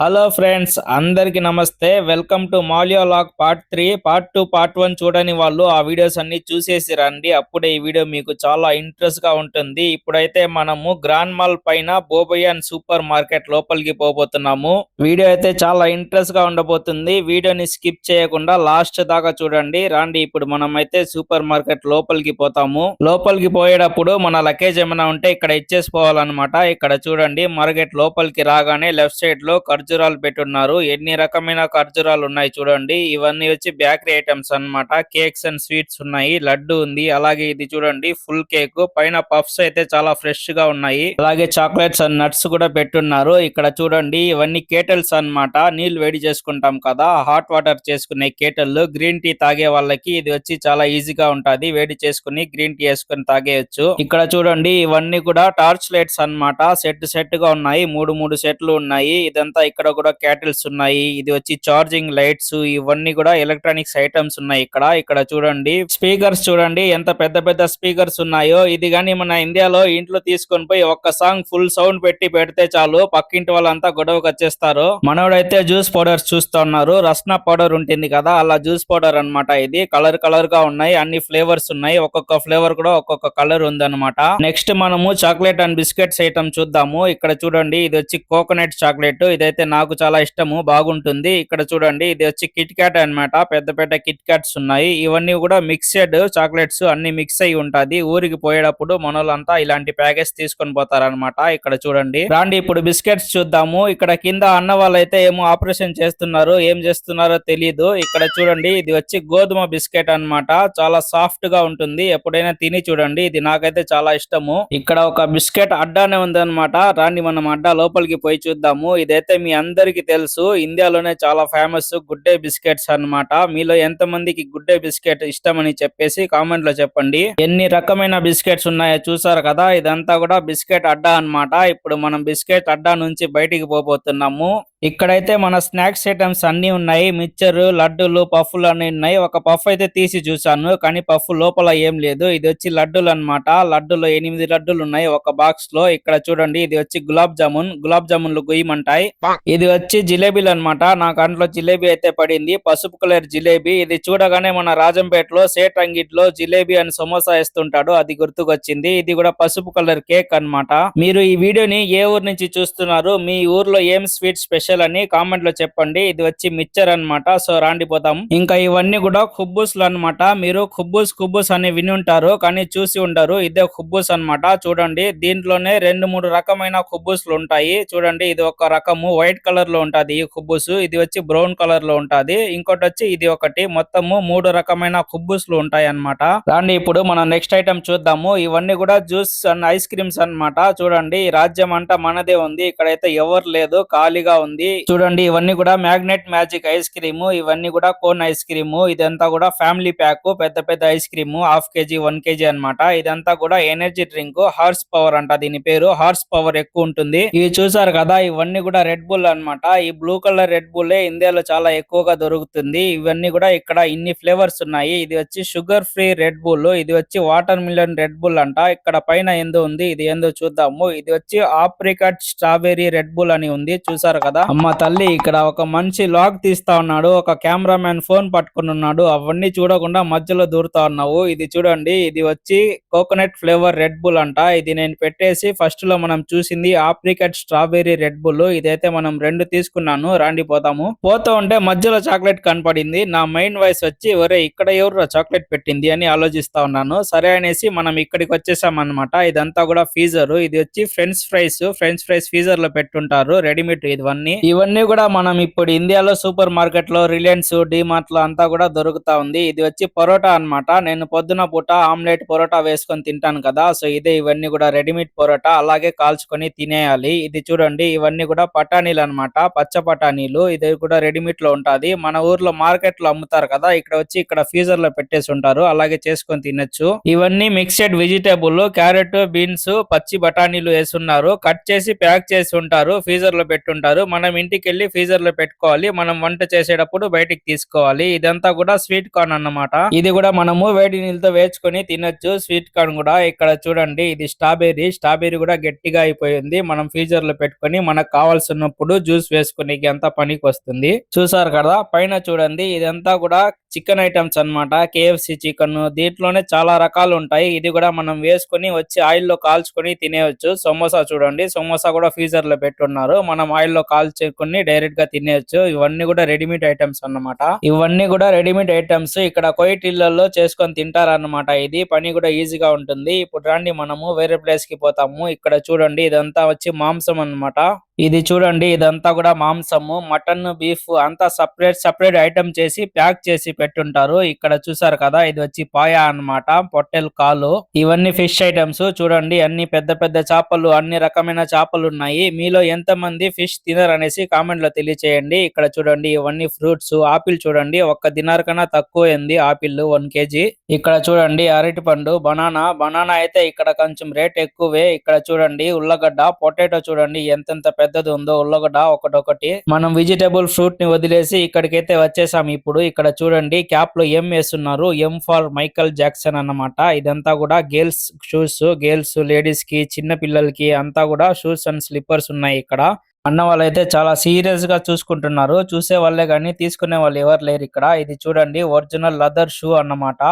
Hello friends అందరికీ నమస్తే. Welcome to మాలియో lock part three part two part one చూడని వాళ్ళు ఆ వీడియోస్ అన్ని చూసేసి రండి. అప్పుడే ఈ వీడియో మీకు చాలా ఇంట్రెస్ట్గా ఉంటుంది. ఇప్పుడైతే మనము గ్రాండ్ మాల్ పైన బోబయాన్ సూపర్ మార్కెట్ లోపలికి పోబోతున్నాము. వీడియో అయితే చాలా ఇంట్రెస్ట్గా ఉండబోతుంది. వీడియోని స్కిప్ చేయకుండా లాస్ట్ దాకా చూడండి. రండి ఇప్పుడు మనం అయితే సూపర్ మార్కెట్ లోపలికి పోతాము. లోపలికి పోయేటప్పుడు మన లగేజ్ ఏమైనా ఉంటే ఇక్కడ ఇచ్చేసి పోవాలన్నమాట ఇక్కడ చూడండి మార్కెట్ లోపలికి రాగానే లెఫ్ట్ సైడ్లో ఖర్జూరాలు పెట్టున్నారు. ఎన్ని రకమైన ఖర్జూరాలు ఉన్నాయి చూడండి. ఇవన్నీ వచ్చి బేకరీ ఐటమ్స్ అన్నమాట. కేక్స్ అండ్ స్వీట్స్ ఉన్నాయి. లడ్డు ఉంది. అలాగే ఇది చూడండి. Full cake. పైన పఫ్స్ అయితే చాలా ఫ్రెష్గా ఉన్నాయి. అలాగే చాక్లెట్స్ అండ్ నట్స్ కూడా పెట్టున్నారు. ఇక్కడ చూడండి. ఇవన్నీ కేటల్స్ అన్నమాట. నీళ్ళు వేడి చేసుకుంటాం కదా. హాట్ వాటర్ చేసుకునే కేటల్ గ్రీన్ టీ తాగే వాళ్ళకి ఇది వచ్చి చాలా ఈజీగా ఉంటది. వేడి చేసుకుని గ్రీన్ టీ వేసుకుని తాగేయచ్చు. ఇక్కడ చూడండి. ఇవన్నీ కూడా టార్చ్ లైట్స్ అన్నమాట. సెట్ సెట్గా ఉన్నాయి. మూడు మూడు సెట్లు ఉన్నాయి. ఇదంతా ఇక్కడ ఇక్కడ కూడా క్యాటిల్స్ ఉన్నాయి. ఇది వచ్చి చార్జింగ్ లైట్స్ ఇవన్నీ కూడా ఎలక్ట్రానిక్స్ ఐటమ్స్ ఉన్నాయి ఇక్కడ. ఇక్కడ చూడండి. స్పీకర్స్ చూడండి. ఎంత పెద్ద పెద్ద స్పీకర్స్ ఉన్నాయో. ఇది గాని మన ఇండియాలో ఇంట్లో తీసుకొని పోయి ఒక్క సాంగ్ ఫుల్ సౌండ్ పెట్టి పెడితే చాలు. పక్కింటి వాళ్ళంతా గొడవకు వచ్చేస్తారు. మనోడైతే జ్యూస్ పౌడర్స్ చూస్తా ఉన్నారు. రస్నా పౌడర్ ఉంటుంది కదా. అలా జ్యూస్ పౌడర్ అన్నమాట ఇది. కలర్ కలర్గా ఉన్నాయి. అన్ని ఫ్లేవర్స్ ఉన్నాయి. ఒక్కొక్క ఫ్లేవర్ కూడా ఒక్కొక్క కలర్ ఉంది అనమాట నెక్స్ట్ మనము చాక్లెట్ అండ్ బిస్కెట్స్ ఐటమ్ చూద్దాము. ఇక్కడ చూడండి. ఇది వచ్చి కోకోనట్ చాక్లెట్. ఇదైతే నాకు చాలా ఇష్టము బాగుంటుంది. ఇక్కడ చూడండి ఇది వచ్చి కిట్ క్యాట్ అన్నమాట. పెద్ద పెద్ద కిట్ క్యాట్స్ ఉన్నాయి. ఇవన్నీ కూడా మిక్స్డ్ చాక్లెట్స్ అన్ని మిక్స్ అయి ఉంటాది. ఊరికి పోయేటప్పుడు మనోళ్ళంతా ఇలాంటి ప్యాకేజ్ తీసుకొని పోతారన్నమాట. ఇక్కడ చూడండి. రాండి ఇప్పుడు బిస్కెట్స్ చూద్దాము. ఇక్కడ కింద అన్న వాళ్ళైతే ఏమో ఆపరేషన్ చేస్తున్నారు ఏం చేస్తున్నారో తెలియదు ఇక్కడ చూడండి ఇది వచ్చి గోధుమ బిస్కెట్ అన్నమాట. చాలా సాఫ్ట్గా ఉంటుంది. ఎప్పుడైనా తిని చూడండి. ఇది నాకైతే చాలా ఇష్టము. ఇక్కడ ఒక బిస్కెట్ అడ్డానే ఉంది అనమాట రాండి మనం అడ్డా లోపలికి పోయి చూద్దాము. ఇదైతే మీ అందరికీ తెలుసు. ఇండియాలోనే చాలా ఫేమస్ గుడ్ డే బిస్కెట్స్ అన్నమాట. మీలో ఎంత మందికి గుడ్డే బిస్కెట్ ఇష్టమని చెప్పేసి కామెంట్లో చెప్పండి. ఎన్ని రకమైన బిస్కెట్స్ ఉన్నాయో చూసారు కదా? ఇదంతా కూడా బిస్కెట్ అడ్డా అన్నమాట. ఇప్పుడు మనం బిస్కెట్ అడ్డా నుంచి బయటికి పోబోతున్నాము. ఇక్కడైతే మన స్నాక్స్ ఐటమ్స్ అన్ని ఉన్నాయి. మిక్చర్ లడ్డూలు పఫ్లు అన్ని ఉన్నాయి. ఒక పఫ్ అయితే తీసి చూసాను కానీ పఫ్ లోపల ఏం లేదు. ఇది వచ్చి లడ్డూలు అన్నమాట. లడ్డూలు ఎనిమిది లడ్డూలు ఉన్నాయి ఒక బాక్స్లో. ఇక్కడ చూడండి ఇది వచ్చి గులాబ్ జామున్. గులాబ్ జామున్లు గుయ్యమంటాయి. ఇది వచ్చి జిలేబీలు అన్నమాట. నా కంట్లో జిలేబీ అయితే పడింది. పసుపు కలర్ జిలేబీ. ఇది చూడగానే మన రాజంపేటలో సేట్ అంగిట్లో జిలేబీ అని సమోసా వేస్తుంటాడు. అది గుర్తుకొచ్చింది. ఇది కూడా పసుపు కలర్ కేక్ అన్నమాట. మీరు ఈ వీడియోని ఏ ఊరు నుంచి చూస్తున్నారు? మీ ఊర్లో ఏం స్వీట్ స్పెషల్ అని కామెంట్లో చెప్పండి. ఇది వచ్చి మిక్చర్ అన్నమాట. సో రాండిపోతాం ఇంకా ఇవన్నీ కూడా ఖుబ్బూస్లు అనమాట మీరు ఖుబ్బూస్ ఖుబ్బూస్ అని విని ఉంటారు. కానీ చూసి ఉండరు. ఇదే ఖుబ్బూస్ అన్నమాట. చూడండి. దీంట్లోనే రెండు మూడు రకమైన ఖుబ్బూస్లు ఉంటాయి. చూడండి. ఇది ఒక రకము. వైట్ వైట్ కలర్లో ఉంటుంది ఈ కుబ్బుసు ఇది వచ్చి బ్రౌన్ కలర్లో ఉంటుంది. ఇంకోటి వచ్చి ఇది ఒకటి. మొత్తము మూడు రకమైన కుబ్బుసులు ఉంటాయి అన్నమాట దాన్ని ఇప్పుడు మనం నెక్స్ట్ ఐటమ్ చూద్దాము. ఇవన్నీ కూడా జ్యూస్ అండ్ ఐస్ క్రీమ్స్ అన్నమాట. చూడండి రాజ్యం అంట మనదే ఉంది. ఇక్కడైతే ఎవరు లేదు ఖాళీగా ఉంది. చూడండి ఇవన్నీ కూడా మ్యాగ్నెట్ మ్యాజిక్ ఐస్ క్రీమ్ ఇవన్నీ కూడా కోన్ ఐస్ క్రీమ్ ఇదంతా కూడా ఫ్యామిలీ ప్యాక్ పెద్ద పెద్ద ice cream half KG one KG అన్నమాట. ఇదంతా కూడా ఎనర్జీ డ్రింక్ హార్స్ పవర్ అంట దీని పేరు. హార్స్ పవర్ ఎక్కువ ఉంటుంది. ఇవి చూసారు కదా ఇవన్నీ కూడా రెడ్ బుల్ అన్నమాట. ఈ బ్లూ కలర్ రెడ్ బుల్ ఇండియాలో చాలా ఎక్కువగా దొరుకుతుంది. ఇవన్నీ కూడా ఇక్కడ ఇన్ని ఫ్లేవర్స్ ఉన్నాయి. ఇది వచ్చి షుగర్ ఫ్రీ రెడ్ బుల్. ఇది వచ్చి వాటర్ మిలన్ రెడ్ బుల్ అంట. ఇక్కడ పైన ఏందో ఉంది. ఇది ఏందో చూద్దాము. ఇది వచ్చి ఆప్రికట్ స్ట్రాబెరీ రెడ్ బుల్ అని ఉంది. చూసారు కదా? అమ్మ తల్లి ఇక్కడ ఒక మనిషి లాగ్ తీస్తా ఉన్నాడు. ఒక కెమెరామ్యాన్ ఫోన్ పట్టుకుని ఉన్నాడు. అవన్నీ చూడకుండా మధ్యలో దూరుతా ఉన్నావు. ఇది చూడండి. ఇది వచ్చి కోకోనట్ ఫ్లేవర్ రెడ్ బుల్ అంట. ఇది నేను పెట్టేసి ఫస్ట్లో మనం చూసింది ఆప్రికట్ స్ట్రాబెరీ రెడ్ బుల్. ఇదైతే మనం రెండు తీసుకున్నాను రాండి పోతాము. పోతూ ఉంటే మధ్యలో చాక్లెట్ కనపడింది. నా మైండ్ వాయిస్ వచ్చి ఒరే ఇక్కడ ఎవరు చాక్లెట్ పెట్టింది? అని ఆలోచిస్తా ఉన్నాను. సరే అనేసి మనం ఇక్కడికి వచ్చేసాం అనమాట ఇదంతా కూడా ఫీజర్. ఇది వచ్చి ఫ్రెంచ్ ఫ్రైస్. ఫ్రెంచ్ ఫ్రైస్ ఫీజర్లో పెట్టుంటారు. రెడీమేడ్ ఇవన్నీ. ఇవన్నీ కూడా మనం ఇప్పుడు ఇండియాలో సూపర్ మార్కెట్లో రిలయన్స్ డిమార్ట్లో అంతా కూడా దొరుకుతా ఉంది. ఇది వచ్చి పరోటా అన్నమాట. నేను పొద్దున పూట ఆమ్లెట్ పరోటా వేసుకొని తింటాను కదా సో ఇదే ఇవన్నీ కూడా రెడీమేడ్ పరోటా. అలాగే కాల్చుకొని తినేయాలి. ఇది చూడండి ఇవన్నీ కూడా పటానీలు అన్నమాట పచ్చ పటానీలు ఇది కూడా రెడీమేడ్లో ఉంటుంది. మన ఊర్లో మార్కెట్లో అమ్ముతారు కదా ఇక్కడ వచ్చి ఇక్కడ ఫ్రీజర్లో పెట్టేసి ఉంటారు అలాగే చేసుకొని తినొచ్చు. ఇవన్నీ మిక్స్డ్ వెజిటేబుల్ క్యారెట్ బీన్స్ పచ్చి బఠానీలు వేసున్నారు కట్ చేసి ప్యాక్ చేసి ఉంటారు ఫ్రీజర్లో పెట్టుంటారు. మనం ఇంటికి వెళ్ళి ఫ్రీజర్లో పెట్టుకోవాలి. మనం వంట చేసేటప్పుడు బయటికి తీసుకోవాలి. ఇదంతా కూడా స్వీట్ కార్న్ అన్నమాట. ఇది కూడా మనము వేడి నీళ్ళతో వేసుకొని తినొచ్చు. స్వీట్ కార్న్ కూడా ఇక్కడ చూడండి ఇది స్ట్రాబెర్రీ స్ట్రాబెర్రీ కూడా గట్టిగా అయిపోయింది. మనం ఫ్రీజర్లో పెట్టుకొని మనకు కావాల్సినప్పుడు జ్యూస్ వేసుకునేకి ఎంత పనికి వస్తుంది చూసారు కదా పైన చూడండి ఇదంతా కూడా చికెన్ ఐటమ్స్ అన్నమాట. KFC chicken. దీంట్లోనే చాలా రకాలు ఉంటాయి. ఇది కూడా మనం వేసుకొని వచ్చి ఆయిల్లో కాల్చుకొని తినేయొచ్చు. సమోసా చూడండి. సమోసా కూడా ఫ్రీజర్లో పెట్టున్నారు. మనం ఆయిల్లో కాల్చుకొని డైరెక్ట్గా తినేయొచ్చు. ఇవన్నీ కూడా రెడీమేడ్ ఐటమ్స్ అన్నమాట. ఇవన్నీ కూడా రెడీమేడ్ ఐటమ్స్. ఇక్కడ కొయిట్ ఇళ్ళలో చేసుకొని తింటారన్నమాట ఇది. పని కూడా ఈజీగా ఉంటుంది. ఇప్పుడు రండి మనము వేరే ప్లేస్కి పోతాము. ఇక్కడ చూడండి ఇదంతా వచ్చి మాంసం అన్నమాట. ఇది చూడండి ఇదంతా కూడా మాంసము. మటన్ బీఫ్ అంతా సపరేట్ సపరేట్ ఐటమ్ చేసి ప్యాక్ చేసి పెట్టుంటారు. ఇక్కడ చూసారు కదా ఇది వచ్చి పాయా అన్నమాట. పొట్టెల్ కాలు. ఇవన్నీ ఫిష్ ఐటమ్స్ చూడండి అన్ని పెద్ద పెద్ద చేపలు అన్ని రకమైన చేపలు ఉన్నాయి మీలో ఎంత మంది ఫిష్ తినరు అనేసి కామెంట్లో తెలియచేయండి. ఇక్కడ చూడండి ఇవన్నీ ఫ్రూట్స్ ఆపిల్ చూడండి ఒక్క దినార్ కన్నా తక్కువ ఉంది ఆపిల్ వన్ కేజీ. ఇక్కడ చూడండి అరటి పండు బనానా. బనానా అయితే ఇక్కడ కొంచెం రేట్ ఎక్కువే. ఇక్కడ చూడండి ఉల్లగడ్డ పొటాటో చూడండి ఎంతెంత పెద్దది ఉందో. ఉల్లగడ్డ ఒకటొకటి. మనం వెజిటేబుల్ ఫ్రూట్ని వదిలేసి ఇక్కడికైతే వచ్చేసాం ఇప్పుడు. ఇక్కడ చూడండి క్యాప్లో ఎం వేస్తున్నారు? ఎం ఫర్ మైకల్ జాక్సన్ అన్నమాట. ఇదంతా కూడా గర్ల్స్ షూస్ గర్ల్స్ లేడీస్కి చిన్న పిల్లలకి అంతా కూడా షూస్ అండ్ స్లిప్పర్స్ ఉన్నాయి ఇక్కడ. అన్న వాళ్ళైతే చాలా సీరియస్గా చూసుకుంటున్నారు. చూసే వాళ్ళే కానీ తీసుకునే వాళ్ళు ఎవరు లేరు ఇక్కడ. ఇది చూడండి ఒరిజినల్ లెదర్ షూ అన్నమాట.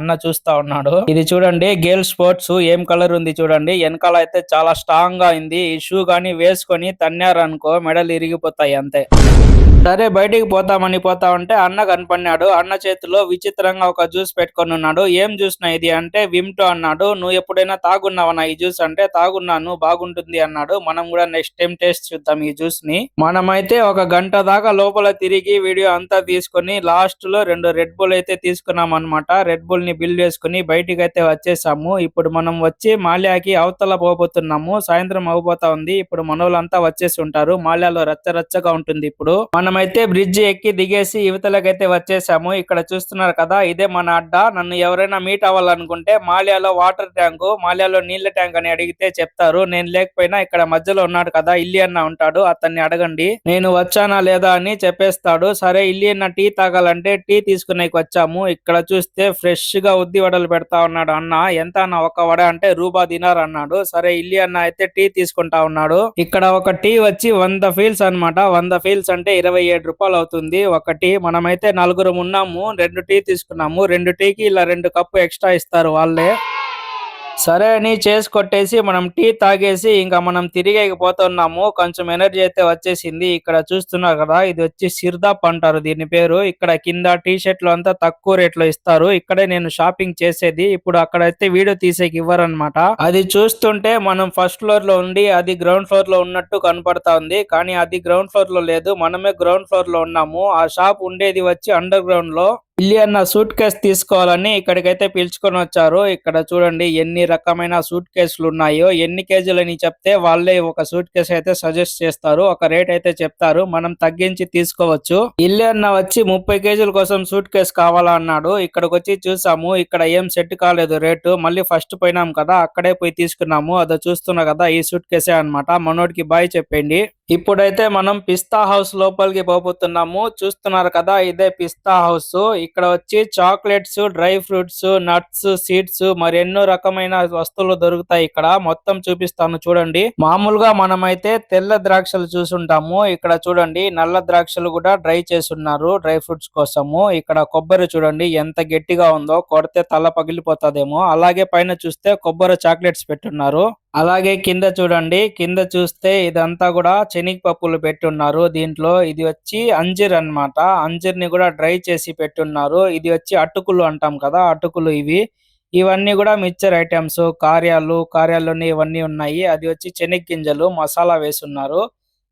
అన్న చూస్తా ఉన్నాడు. ఇది చూడండి గేల్ స్పోర్ట్స్ ఏం కలర్ ఉంది చూడండి. వెనకాల అయితే చాలా స్ట్రాంగ్గా ఉంది. ఈ షూ గాని వేసుకొని తన్నారు అనుకో మెడలు ఇరిగిపోతాయి అంతే. సరే బయటికి పోతామని పోతా ఉంటే అన్న కనపడినాడు. అన్న చేతిలో విచిత్రంగా ఒక జ్యూస్ పెట్టుకొని ఉన్నాడు. ఏం జ్యూస్ నా ఇది అంటే విమ్టో అన్నాడు. నువ్వు ఎప్పుడైనా తాగున్నావనా ఈ జ్యూస్? అంటే తాగున్నాను బాగుంటుంది అన్నాడు. మనం కూడా నెక్స్ట్ టైం టేస్ట్ చూద్దాం ఈ జ్యూస్ని. మనమైతే ఒక గంట దాకా లోపల తిరిగి వీడియో అంతా తీసుకొని లాస్ట్లో రెండు రెడ్ బుల్ అయితే తీసుకున్నాం అనమాట రెడ్ బుల్ని బిల్ చేసుకుని బయటికి అయితే వచ్చేసాము. ఇప్పుడు మనం వచ్చి మాల్యాకి అవతల పోబోతున్నాము. సాయంత్రం అవబోతా ఉంది. ఇప్పుడు మనోళ్ళంతా వచ్చేసి ఉంటారు. మాల్యాలో రచ్చ రచ్చగా ఉంటుంది ఇప్పుడు. మనం మనమైతే బ్రిడ్జ్ ఎక్కి దిగేసి యువతలకైతే వచ్చేసాము. ఇక్కడ చూస్తున్నారు కదా ఇదే మన అడ్డ. నన్ను ఎవరైనా మీట్ అవ్వాలనుకుంటే మాల్యాలో వాటర్ ట్యాంక్ మాల్యాలో నీళ్ళ ట్యాంక్ అని అడిగితే చెప్తారు. నేను లేకపోయినా ఇక్కడ మధ్యలో ఉన్నాడు కదా ఇల్లి అన్న ఉంటాడు అతన్ని అడగండి. నేను వచ్చానా లేదా అని చెప్పేస్తాడు. సరే ఇల్లి అన్న టీ తాగాలంటే టీ తీసుకునేకి వచ్చాము. ఇక్కడ చూస్తే ఫ్రెష్గా ఉద్ది వడలు పెడతా ఉన్నాడు అన్న. ఎంత అన్న? ఒక వడ అంటే రూబా దినార్ అన్నాడు. సరే ఇల్లి అన్న అయితే టీ తీసుకుంటా ఉన్నాడు. ఇక్కడ ఒక టీ వచ్చి వంద ఫీల్స్ అన్నమాట. వంద ఫీల్స్ అంటే ఇరవై ఏడు రూపాయలు అవుతుంది. ఒకటి మనమైతే నలుగురు ఉన్నాము రెండు టీ తీసుకున్నాము. రెండు టీకి ఇలా రెండు కప్పు ఎక్స్ట్రా ఇస్తారు వాళ్ళే. సరే అని చేసి కొట్టేసి మనం టీ తాగేసి ఇంకా మనం తిరిగి పోతున్నాము. కొంచెం ఎనర్జీ అయితే వచ్చేసింది. ఇక్కడ చూస్తున్నారు కదా ఇది వచ్చి సిర్దాప్ అంటారు దీని పేరు. ఇక్కడ కింద టీ షర్ట్లు అంతా తక్కువ రేట్లో ఇస్తారు. ఇక్కడే నేను షాపింగ్ చేసేది. ఇప్పుడు అక్కడైతే వీడియో తీసేకి ఇవ్వరనమాట అది చూస్తుంటే మనం ఫస్ట్ ఫ్లోర్లో ఉండి అది గ్రౌండ్ ఫ్లోర్లో ఉన్నట్టు కనపడతా ఉంది కానీ అది గ్రౌండ్ ఫ్లోర్లో లేదు. మనమే గ్రౌండ్ ఫ్లోర్లో ఉన్నాము. ఆ షాప్ ఉండేది వచ్చి అండర్ గ్రౌండ్లో ఇల్లి అన్న సూట్ కేసు తీసుకోవాలని ఇక్కడికైతే పిలుచుకొని వచ్చారు. ఇక్కడ చూడండి ఎన్ని రకమైన సూట్ కేసులు ఉన్నాయో ఎన్ని కేజీలు అని చెప్తే వాళ్ళే ఒక సూట్ కేసు అయితే సజెస్ట్ చేస్తారు. ఒక రేట్ అయితే చెప్తారు. మనం తగ్గించి తీసుకోవచ్చు. ఇల్లి అన్న వచ్చి ముప్పై కేజీల కోసం సూట్ కేసు కావాలా అన్నాడు. ఇక్కడికి వచ్చి చూసాము. ఇక్కడ ఏం సెట్ కాలేదు రేటు. మళ్ళీ ఫస్ట్ పోయినాం కదా అక్కడే పోయి తీసుకున్నాము. అదో చూస్తున్నా కదా ఈ సూట్ కేసే అన్నమాట. మనోడికి బాయ్ చెప్పండి. ఇప్పుడైతే మనం పిస్తా హౌస్ లోపలికి పోబోతున్నాము. చూస్తున్నారు కదా ఇదే పిస్తా హౌస్. ఇక్కడ వచ్చి chocolates dry fruits nuts seeds మరి ఎన్నో రకమైన వస్తువులు దొరుకుతాయి ఇక్కడ. మొత్తం చూపిస్తాను చూడండి. మామూలుగా మనమైతే తెల్ల ద్రాక్షలు చూసుంటాము. ఇక్కడ చూడండి నల్ల ద్రాక్షలు కూడా డ్రై చేస్తున్నారు డ్రై ఫ్రూట్స్ కోసము. ఇక్కడ కొబ్బరి చూడండి ఎంత గట్టిగా ఉందో కొడితే తల పగిలిపోతాదేమో. అలాగే పైన చూస్తే కొబ్బరి చాక్లెట్స్ పెట్టున్నారు. అలాగే కింద చూడండి కింద చూస్తే ఇదంతా కూడా శనగపప్పులు పెట్టున్నారు. దీంట్లో ఇది వచ్చి అంజీర్ అన్నమాట. అంజీర్ని కూడా డ్రై చేసి పెట్టున్నారు. ఇది వచ్చి అటుకులు అంటాం కదా అటుకులు ఇవి. ఇవన్నీ కూడా మిక్చర్ ఐటమ్స్ కార్యాలు కార్యాల్లోనే ఇవన్నీ ఉన్నాయి. అది వచ్చి చెనిగ్గింజలు మసాలా వేసున్నారు.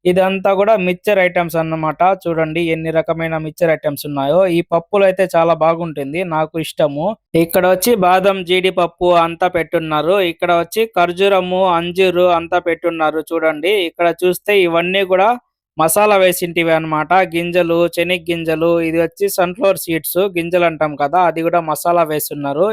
ఇదంతా కూడా మిక్చర్ ఐటమ్స్ అన్నమాట. చూడండి ఎన్ని రకమైన మిక్చర్ ఐటమ్స్ ఉన్నాయో. ఈ పప్పులు అయితే చాలా బాగుంటుంది నాకు ఇష్టము. ఇక్కడ వచ్చి బాదం జీడిపప్పు అంతా పెట్టున్నారు. ఇక్కడ వచ్చి ఖర్జూరము అంజీరు అంతా పెట్టున్నారు. చూడండి ఇక్కడ చూస్తే ఇవన్నీ కూడా మసాలా వేసింటివి అన్నమాట. గింజలు శనగ గింజలు ఇది వచ్చి సన్ఫ్లవర్ సీడ్స్ గింజలు అంటాం కదా అది కూడా మసాలా వేస్తున్నారు.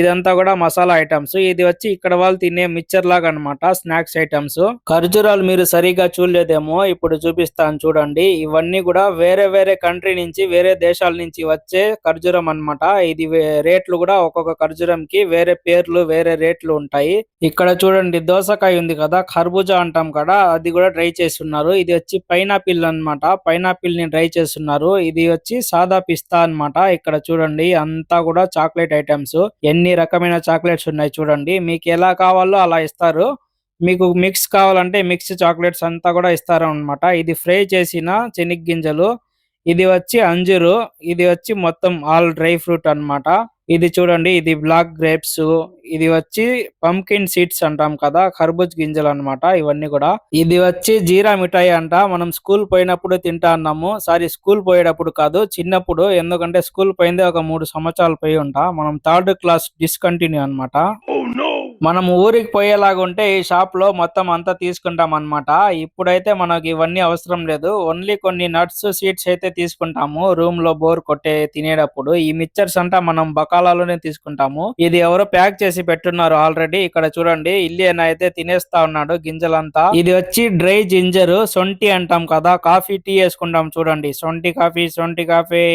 ఇదంతా కూడా మసాలా ఐటమ్స్. ఇది వచ్చి ఇక్కడ వాళ్ళు తినే మిక్చర్ లాగా అన్నమాట స్నాక్స్ ఐటమ్స్. ఖర్జూరాలు మీరు సరిగా చూడలేదేమో ఇప్పుడు చూపిస్తాను చూడండి. ఇవన్నీ కూడా వేరే వేరే కంట్రీ నుంచి వేరే దేశాల నుంచి వచ్చే ఖర్జూరం అన్నమాట. ఇది రేట్లు కూడా ఒక్కొక్క ఖర్జూరం కి వేరే పేర్లు వేరే రేట్లు ఉంటాయి. ఇక్కడ చూడండి దోసకాయ ఉంది కదా ఖర్బూజా అంటాం కదా అది కూడా డ్రై చేస్తున్నారు. ఇది వచ్చి పైనాపిల్ అన్నమాట. పైనాపిల్ని డ్రై చేస్తున్నారు. ఇది వచ్చి సాదా పిస్తా అన్నమాట. ఇక్కడ చూడండి అంతా కూడా చాక్లెట్ ఐటమ్స్. ఎన్ని రకమైన చాక్లెట్స్ ఉన్నాయి చూడండి. మీకు ఎలా కావాలో అలా ఇస్తారు. మీకు మిక్స్ కావాలంటే మిక్స్ చాక్లెట్స్ అంతా కూడా ఇస్తారు అన్నమాట ఇది ఫ్రై చేసిన చెనిగ్గింజలు ఇది వచ్చి అంజూరు ఇది వచ్చి మొత్తం ఆల్ డ్రై ఫ్రూట్ అన్నమాట. ఇది చూడండి ఇది బ్లాక్ గ్రేప్స్ ఇది వచ్చి పంకిన్ సీడ్స్ అంటాం కదా ఖర్బూజ్ గింజలు అన్నమాట ఇవన్నీ కూడా. ఇది వచ్చి జీరా మిఠాయి అంట. మనం స్కూల్ పోయినప్పుడు తింటా అన్నాము. సారీ స్కూల్ పోయేటప్పుడు కాదు చిన్నప్పుడు. ఎందుకంటే స్కూల్ పోయిందే ఒక మూడు సంవత్సరాలు పోయి ఉంటా. మనం థర్డ్ క్లాస్ డిస్కంటిన్యూ అన్నమాట. Oh మనం ఊరికి పోయేలాగా ఉంటే ఈ షాప్లో మొత్తం అంతా తీసుకుంటాం అన్నమాట. ఇప్పుడైతే మనకి ఇవన్నీ అవసరం లేదు. ఓన్లీ కొన్ని నట్స్ సీడ్స్ అయితే తీసుకుంటాము. రూమ్లో బోర్ కొట్టే తినేటప్పుడు ఈ మిక్చర్స్ అంతా మనం బకాలాలోనే తీసుకుంటాము. ఇది ఎవరో ప్యాక్ చేసి పెట్టున్నారు ఆల్రెడీ. ఇక్కడ చూడండి ఇల్లియన్ అయితే తినేస్తా ఉన్నాడు గింజలంతా. ఇది వచ్చి డ్రై జింజర్ సొంటి అంటాం కదా. కాఫీ టీ వేసుకుంటాం చూడండి. సొంటి కాఫీ సొంటి కాఫీ.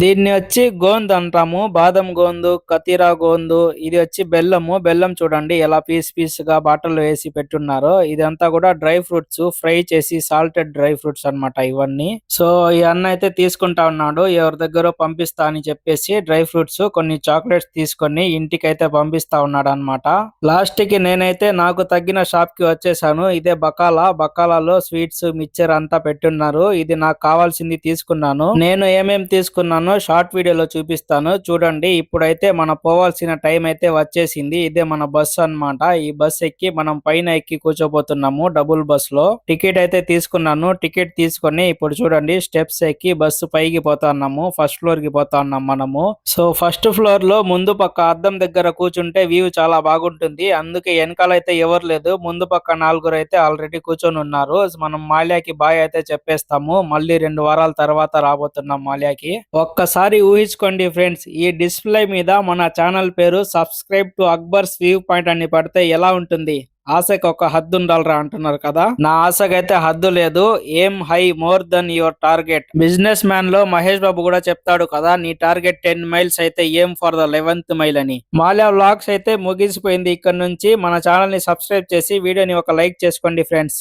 దీన్ని వచ్చి గోంద్ అంటాము బాదం గోందు కతీరా గోందు ఇది వచ్చి బెల్లము. బెల్లం చూడండి ఎలా పీస్ పీస్గా బాటిల్లో వేసి పెట్టున్నారో. ఇదంతా కూడా డ్రై ఫ్రూట్స్ ఫ్రై చేసి సాల్టెడ్ డ్రై ఫ్రూట్స్ అన్నమాట ఇవన్నీ. సో ఈ అన్న అయితే తీసుకుంటా ఉన్నాడు ఎవరి దగ్గర పంపిస్తా అని చెప్పేసి డ్రై ఫ్రూట్స్ కొన్ని చాక్లెట్స్ తీసుకొని ఇంటికి అయితే పంపిస్తా ఉన్నాడు అనమాట లాస్ట్కి నేనైతే నాకు తగ్గిన షాప్కి వచ్చేసాను ఇదే బకాల. బకాలలో స్వీట్స్ మిక్చర్ అంతా పెట్టున్నారు ఇది నాకు కావాల్సింది తీసుకున్నాను. నేను ఏమేమి తీసుకున్నాను షార్ట్ వీడియోలో చూపిస్తాను. చూడండి ఇప్పుడైతే మన పోవాల్సిన టైం అయితే వచ్చేసింది. ఇదే మన బస్సు అన్నమాట. ఈ బస్ ఎక్కి మనం పైన ఎక్కి కూర్చోబోతున్నాము డబుల్ బస్లో టికెట్ అయితే తీసుకున్నాను. టికెట్ తీసుకొని ఇప్పుడు చూడండి స్టెప్స్ ఎక్కి బస్సు పైకి పోతున్నాము. ఫస్ట్ ఫ్లోర్కి పోతున్నాం మనము. సో ఫస్ట్ ఫ్లోర్లో ముందు పక్క అద్దం దగ్గర కూర్చుంటే వ్యూ చాలా బాగుంటుంది. అందుకే వెనకాల అయితే ఎవరు లేదు. ముందు పక్క నాలుగురు అయితే ఆల్రెడీ కూర్చొని ఉన్నారు. మనం మాల్యాకి బాయ్ అయితే చెప్పేస్తాము. మళ్ళీ రెండు వారాల తర్వాత రాబోతున్నాం మాల్యాకి. ఒక్కసారి ఊహించుకోండి ఫ్రెండ్స్ ఈ డిస్ప్లే మీద మన ఛానల్ పేరు subscribe to Akbar's view point అని పడితే ఎలా ఉంటుంది? ఆశకి ఒక హద్దు ఉండాలరా అంటున్నారు కదా? నా ఆశకైతే హద్దు లేదు. Aim high more than your target. Business మ్యాన్లో Mahesh Babu కూడా చెప్తాడు కదా నీ టార్గెట్ టెన్ మైల్స్ అయితే ఏం ఫర్ ద లెవెన్త్ మైల్ అని. మాల్యా వ్లాగ్స్ అయితే ముగిసిపోయింది. ఇక్కడ నుంచి మన ఛానల్ని సబ్స్క్రైబ్ చేసి వీడియోని ఒక లైక్ చేసుకోండి ఫ్రెండ్స్.